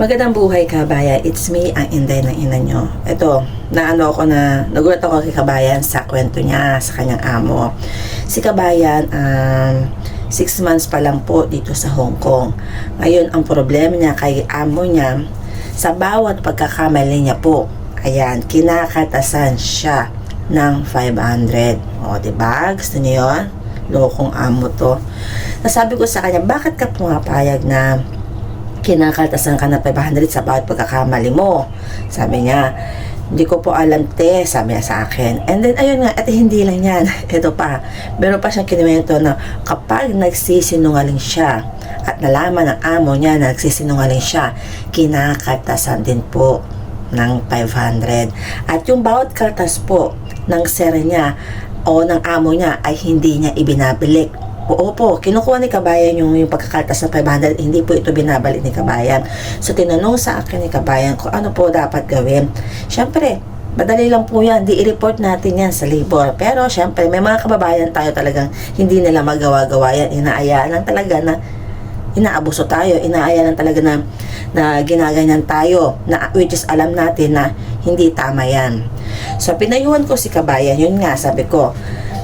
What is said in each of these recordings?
Magandang buhay kabayan. It's me, ang inday ng ina nyo. Ito, naano ako na, nagulat ako kay kabayan sa kwento niya, sa kanyang amo. Si kabayan, um, six months pa lang po dito sa Hong Kong. Ngayon, ang problema niya kay amo niya, sa bawat pagkakamali niya po, ayan, kinakatasan siya ng 500. O, ba? Gusto niyo yun? Lokong amo to. Nasabi ko sa kanya, bakit ka pumapayag na kinakaltasan ka ng 500 sa bawat pagkakamali mo. Sabi niya, hindi ko po alam te, sabi niya sa akin. And then, ayun nga, at hindi lang yan. Ito pa, meron pa siyang kinuwento na kapag nagsisinungaling siya at nalaman ng amo niya na nagsisinungaling siya, kinakaltasan din po ng 500. At yung bawat kaltas po ng sir niya o ng amo niya ay hindi niya ibinabilik Oo po, kinukuha ni Kabayan yung, yung pagkakaltas ng 500, hindi po ito binabalik ni Kabayan. So, tinanong sa akin ni Kabayan kung ano po dapat gawin. Siyempre, madali lang po yan, di i-report natin yan sa labor. Pero, siyempre, may mga kababayan tayo talagang hindi nila magawa-gawa yan. Inaayaan lang talaga na inaabuso tayo, inaaya lang talaga na, na ginaganyan tayo, na, which is alam natin na hindi tama yan. So, pinayuhan ko si Kabayan, yun nga, sabi ko,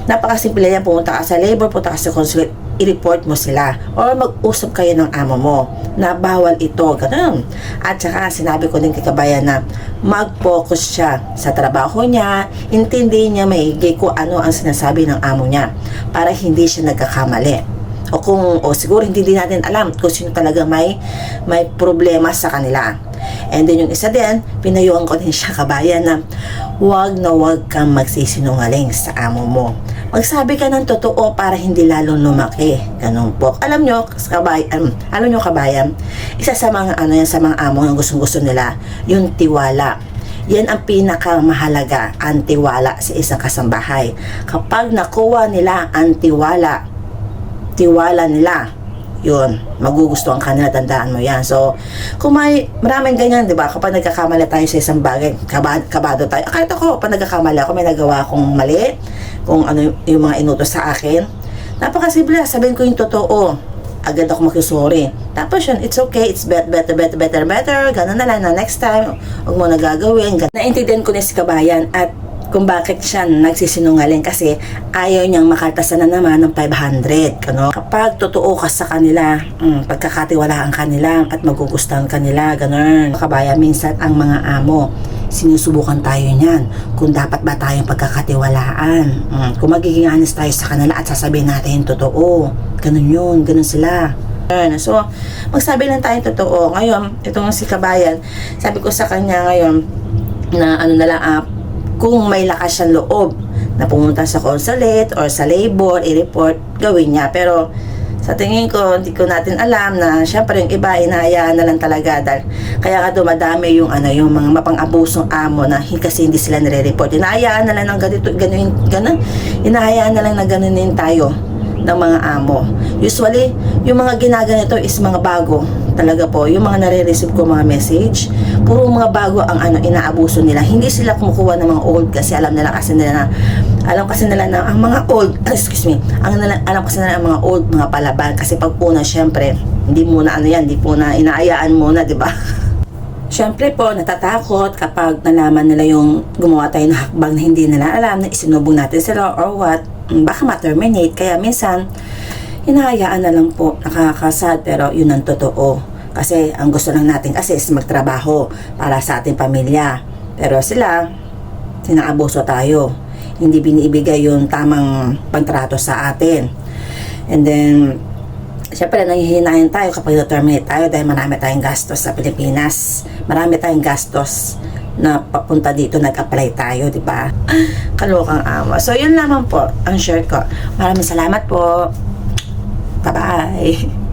napakasimple yan, pumunta ka sa labor, punta ka sa consulate, i-report mo sila or mag-usap kayo ng amo mo na bawal ito, ganun. At saka sinabi ko din kay kabayan na mag-focus siya sa trabaho niya, intindihin niya maigi kung ano ang sinasabi ng amo niya para hindi siya nagkakamali. O kung, o siguro hindi din natin alam kung sino talaga may, may problema sa kanila. And then yung isa din, pinayuan ko din siya kabayan na huwag na huwag kang magsisinungaling sa amo mo. Magsabi ka ng totoo para hindi lalong lumaki. Ganun po. Alam nyo, kabayan, alam nyo kabayan, isa sa mga ano yan, sa mga amo ang gustong gusto nila, yung tiwala. Yan ang pinakamahalaga, ang tiwala sa isang kasambahay. Kapag nakuha nila ang tiwala, tiwala nila, yun, magugustuhan ka nila, tandaan mo yan. So, kung may maraming ganyan, di ba? Kapag nagkakamali tayo sa isang bagay, kabado, kabado tayo. Kahit ako, pag nagkakamali ako, may nagawa akong mali, kung ano yung, mga inutos sa akin. Napakasimple, sabihin ko yung totoo. Agad ako makisorry. Tapos yun, it's okay, it's better, better, better, better, better. Ganun na lang na next time, huwag mo na gagawin. Naintindihan ko ni si Kabayan at kung bakit siya nagsisinungaling kasi ayaw niyang makaltasan na naman ng 500. Ano? Kapag totoo ka sa kanila, mm, pagkakatiwalaan kanila at magugustuhan kanila, ganun. Kabaya, minsan ang mga amo, sinusubukan tayo niyan. Kung dapat ba tayong pagkakatiwalaan. Mm, kung magiging honest tayo sa kanila at sasabihin natin yung totoo. Ganun yun, ganun sila. So, magsabi lang tayo totoo. Ngayon, itong si Kabayan, sabi ko sa kanya ngayon, na ano na lang, ah, kung may lakas siyang loob na pumunta sa consulate or sa labor, i-report, gawin niya. Pero sa tingin ko, hindi ko natin alam na syempre yung iba inahayaan na lang talaga dahil kaya nga dumadami yung ano yung mga mapang-abusong amo na kasi hindi sila nire-report. Inahayaan na lang ng ganito, ganun, ganun. Inahayaan na lang na ganunin tayo ng mga amo. Usually, yung mga ginaganito is mga bago. Talaga po, yung mga nare-receive ko mga message, puro mga bago ang ano inaabuso nila. Hindi sila kumukuha ng mga old kasi alam nila kasi nila na alam kasi nila na ang mga old, excuse me, ang nila, alam kasi nila ang mga old, mga palaban kasi pag una syempre, hindi muna ano yan, hindi po na inaayaan muna, di ba? Siyempre po, natatakot kapag nalaman nila yung gumawa tayo ng hakbang na hindi nila alam na isinubong natin sila or what, baka ma-terminate. Kaya minsan, hinahayaan na lang po, nakakasad, pero yun ang totoo. Kasi ang gusto lang natin kasi is magtrabaho para sa ating pamilya. Pero sila, sinaabuso tayo. Hindi binibigay yung tamang pagtrato sa atin. And then, Siyempre, nangihinayan tayo kapag na-terminate tayo dahil marami tayong gastos sa Pilipinas. Marami tayong gastos na papunta dito nag-apply tayo, di ba? Kalokang ama. So, yun lamang po ang share ko. Maraming salamat po. 拜拜。